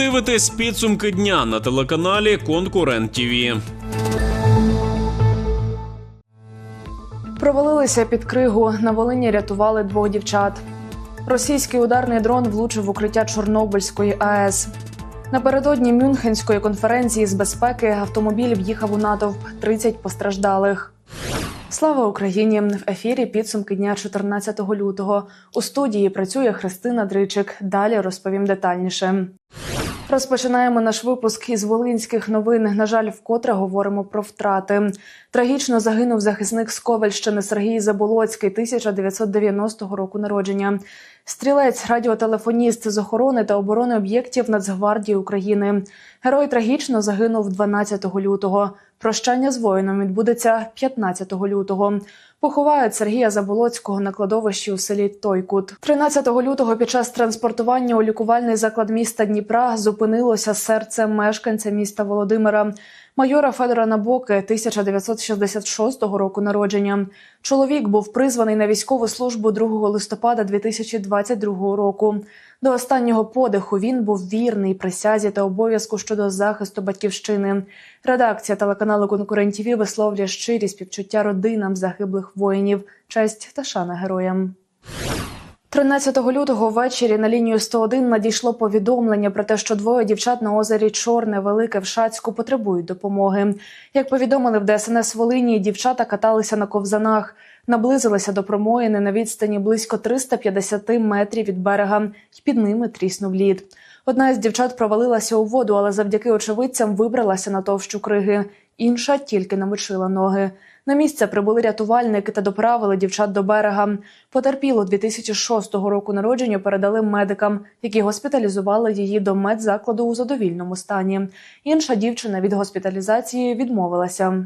дивитесь підсумки дня на телеканалі Конкурент ТІВІ. Провалилися під кригу. На Волині рятували двох дівчат. Російський ударний дрон влучив в укриття Чорнобильської АЕС. Напередодні Мюнхенської конференції з безпеки автомобіль в'їхав у натовп 30 постраждалих. Слава Україні! В ефірі підсумки дня 14 лютого. У студії працює Христина Дричик. Далі розповім детальніше. Розпочинаємо наш випуск із волинських новин. На жаль, вкотре говоримо про втрати. Трагічно загинув захисник з Сергій Заболоцький, 1990 року народження. Стрілець, радіотелефоніст з охорони та оборони об'єктів Нацгвардії України. Герой трагічно загинув 12 лютого. Прощання з воїном відбудеться 15 лютого. Поховають Сергія Заболоцького на кладовищі у селі Тойкут. 13 лютого під час транспортування у лікувальний заклад міста Дніпра зупинилося серце мешканця міста Володимира. Майора Федора Набоки 1966 року народження. Чоловік був призваний на військову службу 2 листопада 2022 року. До останнього подиху він був вірний присязі та обов'язку щодо захисту батьківщини. Редакція телеканалу «Конкурент-ТІВІ» висловлює щирі співчуття родинам загиблих воїнів, честь та шана героям. 13 лютого ввечері на лінію 101 надійшло повідомлення про те, що двоє дівчат на озері Чорне Велике в Шацьку потребують допомоги. Як повідомили в ДСНС Волині, дівчата каталися на ковзанах, наблизилися до промоїни на відстані близько 350 метрів від берега, і під ними тріснув лід. Одна із дівчат провалилася у воду, але завдяки очевидцям вибралася на товщу криги. Інша тільки намочила ноги. На місце прибули рятувальники та доправили дівчат до берега. Потерпілу 2006 року народження передали медикам, які госпіталізували її до медзакладу у задовільному стані. Інша дівчина від госпіталізації відмовилася.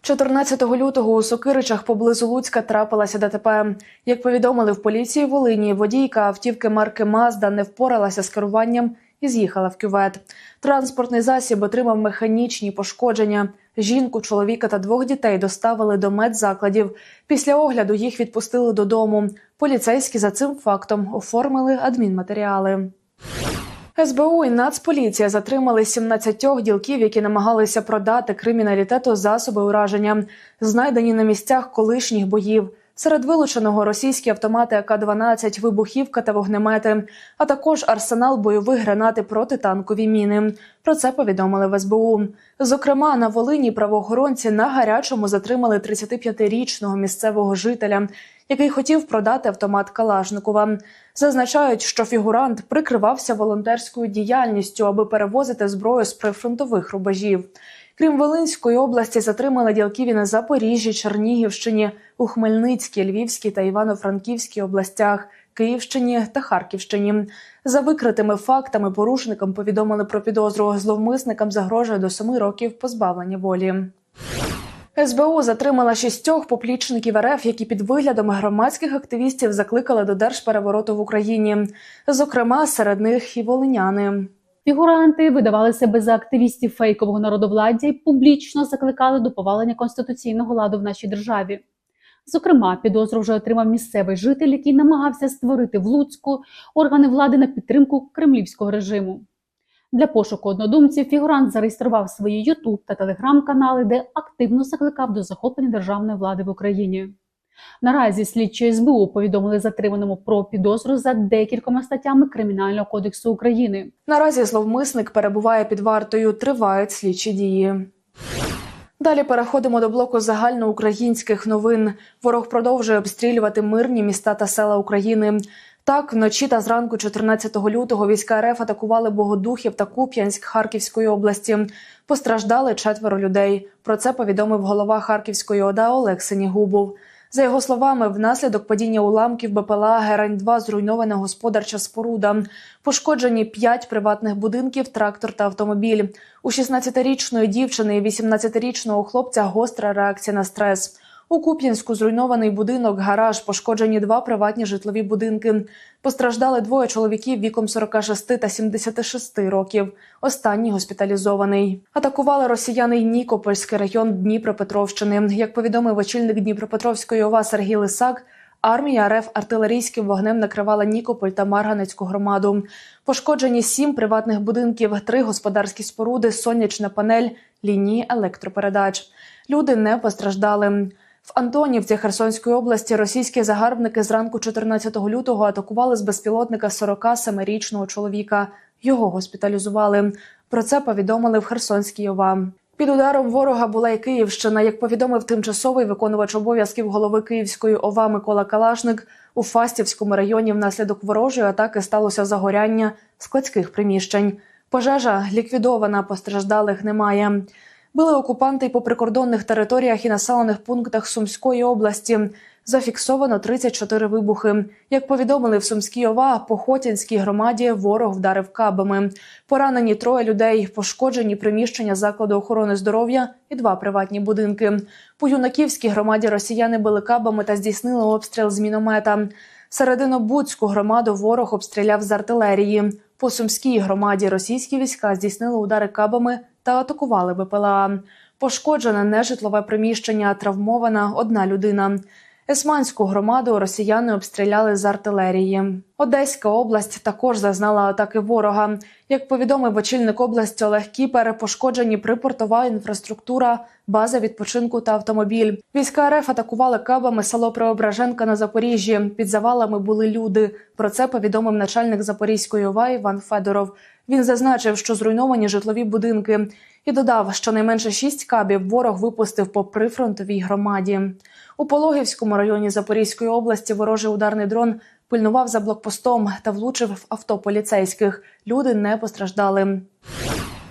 14 лютого у Сокиричах поблизу Луцька трапилася ДТП. Як повідомили в поліції Волині, водійка автівки марки Мазда не впоралася з керуванням і з'їхала в кювет. Транспортний засіб отримав механічні пошкодження. Жінку, чоловіка та двох дітей доставили до медзакладів. Після огляду їх відпустили додому. Поліцейські за цим фактом оформили адмінматеріали. СБУ і Нацполіція затримали 17 ділків, які намагалися продати криміналітету засоби ураження, знайдені на місцях колишніх боїв. Серед вилученого російські автомати АК-12, вибухівка та вогнемети, а також арсенал бойових гранат і протитанкові міни. Про це повідомили в СБУ. Зокрема, на Волині правоохоронці на гарячому затримали 35-річного місцевого жителя, який хотів продати автомат Калашникова. Зазначають, що фігурант прикривався волонтерською діяльністю, аби перевозити зброю з прифронтових рубежів. Крім Волинської області, затримали ділків і на Запоріжжі, Чернігівщині, у Хмельницькій, Львівській та Івано-Франківській областях, Київщині та Харківщині. За викритими фактами порушникам повідомили про підозру. Зловмисникам загрожує до семи років позбавлення волі. СБУ затримала шістьох поплічників РФ, які під виглядом громадських активістів закликали до держперевороту в Україні. Зокрема, серед них і волиняни. Фігуранти видавали себе за активістів фейкового народовладдя і публічно закликали до повалення конституційного ладу в нашій державі. Зокрема, підозру вже отримав місцевий житель, який намагався створити в Луцьку органи влади на підтримку кремлівського режиму. Для пошуку однодумців фігурант зареєстрував свої Ютуб та телеграм-канали, де активно закликав до захоплення державної влади в Україні. Наразі слідчі СБУ повідомили затриманому про підозру за декількома статтями Кримінального кодексу України. Наразі зловмисник перебуває під вартою. Тривають слідчі дії. Далі переходимо до блоку загальноукраїнських новин. Ворог продовжує обстрілювати мирні міста та села України. Так, вночі та зранку 14 лютого війська РФ атакували Богодухів та Куп'янськ Харківської області. Постраждали четверо людей. Про це повідомив голова Харківської ОДА Олег Синігубов. За його словами, внаслідок падіння уламків БПЛА Герань-2 зруйнована господарча споруда. Пошкоджені п'ять приватних будинків, трактор та автомобіль. У 16-річної дівчини і 18-річного хлопця гостра реакція на стрес. У Куп'янську зруйнований будинок, гараж, пошкоджені два приватні житлові будинки. Постраждали двоє чоловіків віком 46 та 76 років. Останній госпіталізований. Атакували росіяни Нікопольський район Дніпропетровщини. Як повідомив очільник Дніпропетровської ОВА Сергій Лисак, Армія РФ артилерійським вогнем накривала Нікополь та Марганецьку громаду. Пошкоджені сім приватних будинків, три господарські споруди, сонячна панель, лінії електропередач. Люди не постраждали. В Антонівці Херсонської області російські загарбники зранку 14 лютого атакували з безпілотника 47-річного чоловіка. Його госпіталізували. Про це повідомили в Херсонській ОВА. Під ударом ворога була і Київщина. Як повідомив тимчасовий виконувач обов'язків голови Київської ОВА Микола Калашник, у Фастівському районі внаслідок ворожої атаки сталося загоряння складських приміщень. Пожежа ліквідована, постраждалих немає. Били окупанти й по прикордонних територіях і населених пунктах Сумської області. Зафіксовано 34 вибухи. Як повідомили в Сумській ОВА, по Хотянській громаді ворог вдарив кабами. Поранені троє людей, пошкоджені приміщення закладу охорони здоров'я і два приватні будинки. По юнаківській громаді росіяни били кабами та здійснили обстріл з міномета. Серединобудську громаду ворог обстріляв з артилерії. По сумській громаді російські війська здійснили удари кабами та атакували БПЛА. Пошкоджене нежитлове приміщення, травмована одна людина. Есманську громаду росіяни обстріляли з артилерії. Одеська область також зазнала атаки ворога. Як повідомив очільник області Олег Кіпер, пошкоджені припортова інфраструктура, база відпочинку та автомобіль. Війська РФ атакували кабами село Преображенка на Запоріжжі. Під завалами були люди. Про це повідомив начальник Запорізької ОВА Іван Федоров. Він зазначив, що зруйновані житлові будинки, і додав, що найменше шість кабів ворог випустив по прифронтовій громаді. У Пологівському районі Запорізької області ворожий ударний дрон пильнував за блокпостом та влучив в авто поліцейських. Люди не постраждали.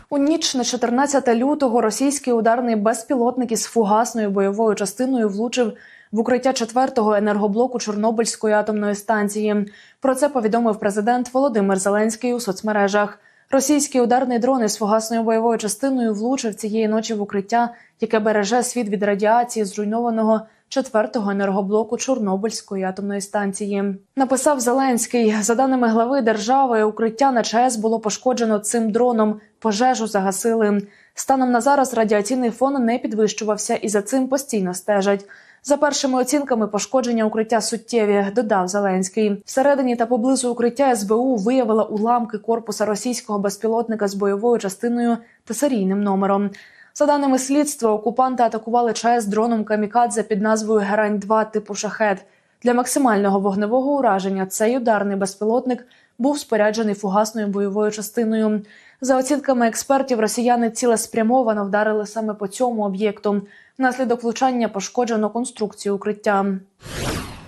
У ніч на 14 лютого російський ударний безпілотник із фугасною бойовою частиною влучив в укриття четвертого енергоблоку Чорнобильської атомної станції. Про це повідомив президент Володимир Зеленський у соцмережах. Російський ударний дрон із фугасною бойовою частиною влучив цієї ночі в укриття, яке береже світ від радіації зруйнованого четвертого енергоблоку Чорнобильської атомної станції. Написав Зеленський за даними глави держави, укриття на ЧАЕС було пошкоджено цим дроном. Пожежу загасили. Станом на зараз радіаційний фон не підвищувався і за цим постійно стежать. За першими оцінками, пошкодження укриття суттєві, додав Зеленський. Всередині та поблизу укриття СБУ виявила уламки корпуса російського безпілотника з бойовою частиною та серійним номером. За даними слідства, окупанти атакували ЧАЕС дроном камікадзе під назвою Герань 2 типу шахет. Для максимального вогневого ураження цей ударний безпілотник був споряджений фугасною бойовою частиною. За оцінками експертів, росіяни цілеспрямовано вдарили саме по цьому об'єкту. Внаслідок влучання пошкоджено конструкцію укриття.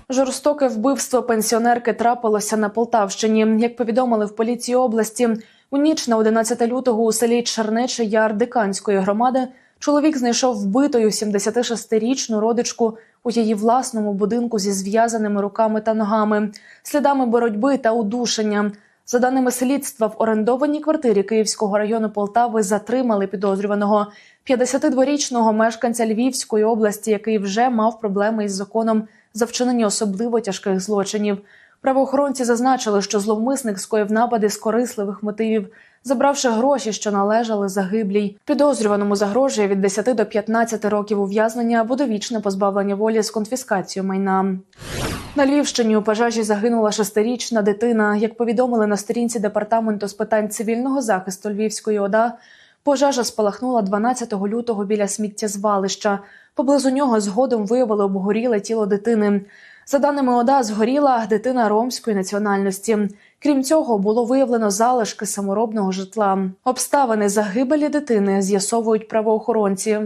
Жорстоке вбивство пенсіонерки трапилося на Полтавщині. Як повідомили в поліції області, у ніч на 11 лютого у селі Чернече Яр Диканської громади чоловік знайшов вбитою 76-річну родичку у її власному будинку зі зв'язаними руками та ногами, слідами боротьби та удушення. За даними слідства, в орендованій квартирі Київського району Полтави затримали підозрюваного 52-річного мешканця Львівської області, який вже мав проблеми із законом за вчинення особливо тяжких злочинів. Правоохоронці зазначили, що зловмисник скоїв напади з корисливих мотивів, забравши гроші, що належали загиблій. Підозрюваному загрожує від 10 до 15 років ув'язнення або довічне позбавлення волі з конфіскацією майна. На Львівщині у пожежі загинула шестирічна дитина. Як повідомили на сторінці департаменту з питань цивільного захисту Львівської ОДА, пожежа спалахнула 12 лютого біля сміттєзвалища. Поблизу нього згодом виявили обгоріле тіло дитини. За даними ОДА, згоріла дитина ромської національності. Крім цього, було виявлено залишки саморобного житла. Обставини загибелі дитини з'ясовують правоохоронці.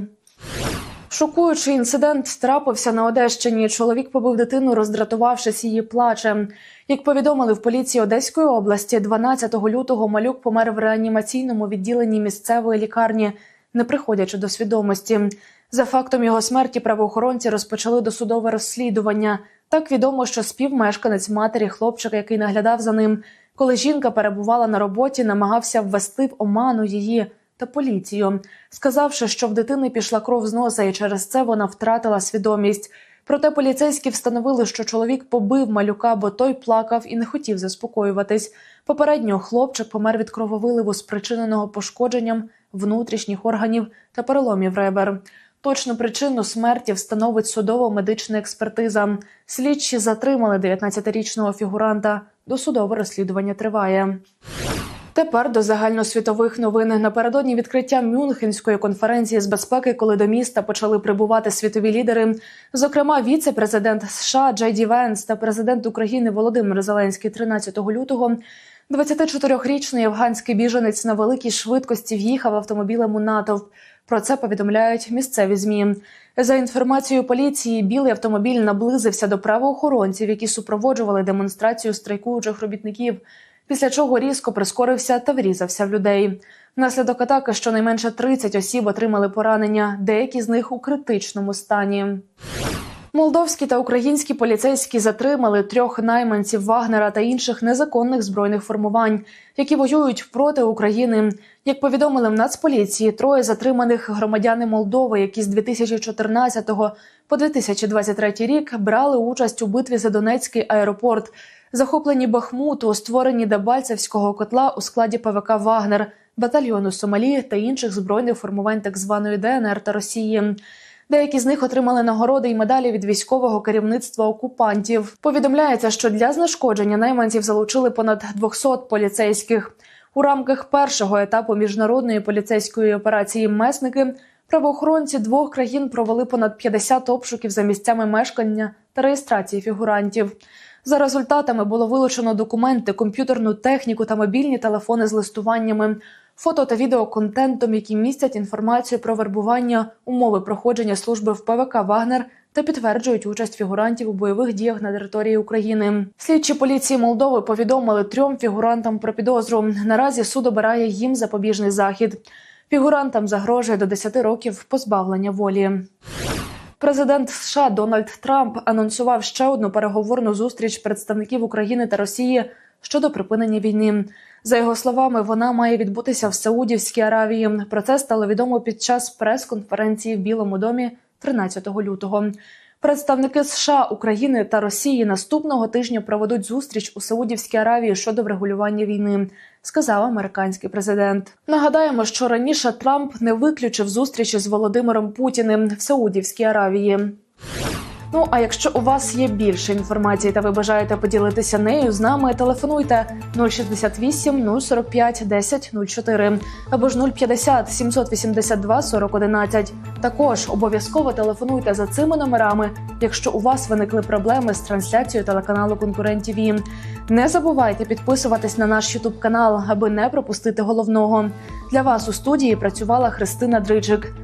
Шокуючий інцидент трапився на Одещині. Чоловік побив дитину, роздратувавшись її плачем. Як повідомили в поліції Одеської області, 12 лютого малюк помер в реанімаційному відділенні місцевої лікарні, не приходячи до свідомості. За фактом його смерті правоохоронці розпочали досудове розслідування. Так відомо, що співмешканець матері хлопчика, який наглядав за ним, коли жінка перебувала на роботі, намагався ввести в оману її та поліцію, сказавши, що в дитини пішла кров з носа, і через це вона втратила свідомість. Проте поліцейські встановили, що чоловік побив малюка, бо той плакав і не хотів заспокоюватись. Попередньо хлопчик помер від крововиливу, спричиненого пошкодженням внутрішніх органів та переломів ребер. Точну причину смерті встановить судово-медична експертиза. Слідчі затримали 19-річного фігуранта. Досудове розслідування триває. Тепер до загальносвітових новин напередодні відкриття Мюнхенської конференції з безпеки, коли до міста почали прибувати світові лідери, зокрема віце-президент США Джей Ді Венс та президент України Володимир Зеленський 13 лютого. 24-річний афганський біженець на великій швидкості в'їхав автомобілем у натовп. Про це повідомляють місцеві змі. За інформацією поліції, білий автомобіль наблизився до правоохоронців, які супроводжували демонстрацію страйкуючих робітників. Після чого різко прискорився та врізався в людей. Внаслідок атаки щонайменше 30 осіб отримали поранення, деякі з них у критичному стані. Молдовські та українські поліцейські затримали трьох найманців Вагнера та інших незаконних збройних формувань, які воюють проти України. Як повідомили в Нацполіції, троє затриманих громадяни Молдови, які з 2014 по 2023 рік брали участь у битві за Донецький аеропорт, захоплені Бахмуту, створенні Дебальцевського котла у складі ПВК Вагнер, батальйону Сомалі та інших збройних формувань так званої ДНР та Росії. Деякі з них отримали нагороди і медалі від військового керівництва окупантів. Повідомляється, що для знешкодження найманців залучили понад 200 поліцейських. У рамках першого етапу міжнародної поліцейської операції Месники правоохоронці двох країн провели понад 50 обшуків за місцями мешкання та реєстрації фігурантів. За результатами було вилучено документи, комп'ютерну техніку та мобільні телефони з листуваннями, фото та відеоконтентом, які містять інформацію про вербування, умови проходження служби в ПВК Вагнер та підтверджують участь фігурантів у бойових діях на території України. Слідчі поліції Молдови повідомили трьом фігурантам про підозру. Наразі суд обирає їм запобіжний захід. Фігурантам загрожує до 10 років позбавлення волі. Президент США Дональд Трамп анонсував ще одну переговорну зустріч представників України та Росії щодо припинення війни. За його словами, вона має відбутися в Саудівській Аравії. Про це стало відомо під час прес-конференції в Білому домі 13 лютого. Представники США, України та Росії наступного тижня проведуть зустріч у Саудівській Аравії щодо врегулювання війни, сказав американський президент. Нагадаємо, що раніше Трамп не виключив зустрічі з Володимиром Путіним в Саудівській Аравії. Ну а якщо у вас є більше інформації та ви бажаєте поділитися нею з нами, телефонуйте 068 045 10 04 або ж 050 782 40 11. Також обов'язково телефонуйте за цими номерами, якщо у вас виникли проблеми з трансляцією телеканалу Конкурент ТВ. Не забувайте підписуватись на наш Ютуб канал, аби не пропустити головного. Для вас у студії працювала Христина Дриджик.